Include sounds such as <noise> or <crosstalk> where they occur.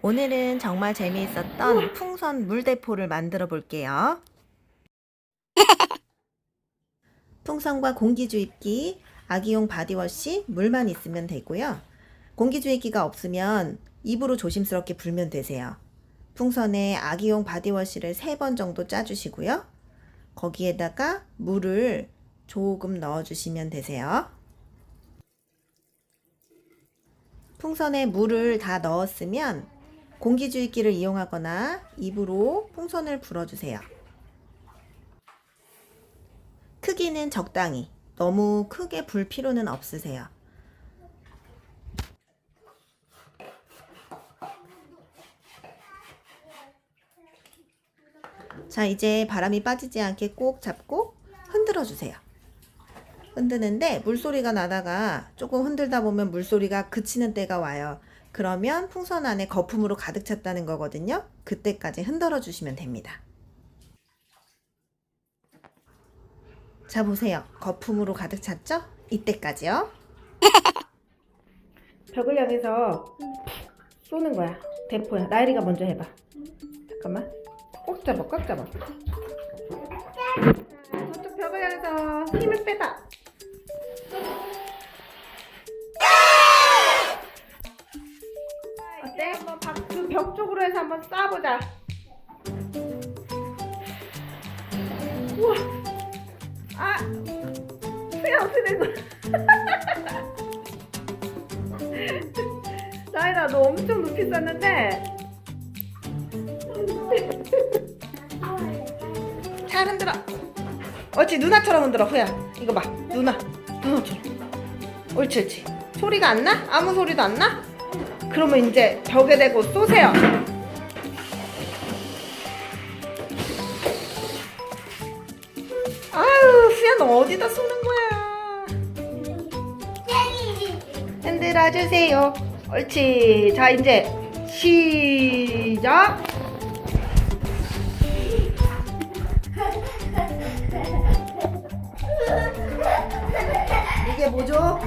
오늘은 정말 재미있었던 풍선 물대포를 만들어 볼게요. <laughs> 풍선과 공기주입기, 아기용 바디워시, 물만 있으면 되고요. 공기주입기가 없으면 입으로 조심스럽게 불면 되세요. 풍선에 아기용 바디워시를 3번 정도 짜주시고요. 거기에다가 물을 조금 넣어주시면 되세요. 풍선에 물을 다 넣었으면 공기주입기를 이용하거나 입으로 풍선을 불어주세요. 크기는 적당히, 너무 크게 불 필요는 없으세요. 자, 이제 바람이 빠지지 않게 꼭 잡고 흔들어 주세요. 흔드는데 물소리가 나다가 조금 흔들다 보면 물소리가 그치는 때가 와요. 그러면 풍선 안에 거품으로 가득 찼다는 거거든요. 그때까지 흔들어 주시면 됩니다. 자, 보세요. 거품으로 가득 찼죠? 이때까지요. <laughs> 벽을 향해서 쏘는 거야. 대포야. 나일이가 먼저 해봐. 잠깐만. 꼭 잡아, 꽉 잡아. 저쪽 벽을 향해서 힘을 빼봐. 해서 한번 쏴보자. 우와. 아, 된 거야? <laughs> 나이라 너 엄청 높이 쐈는데 잘 흔들어. 어찌 누나처럼 흔들어 후야. 이거 봐 누나 누나처럼. 옳지 옳지. 소리가 안 나? 아무 소리도 안 나? 그러면 이제 벽에 대고 쏘세요. 너 어디다 쏘는 거야? 흔들어 주세요. 옳지. 자 이제 시작. 이게 뭐죠?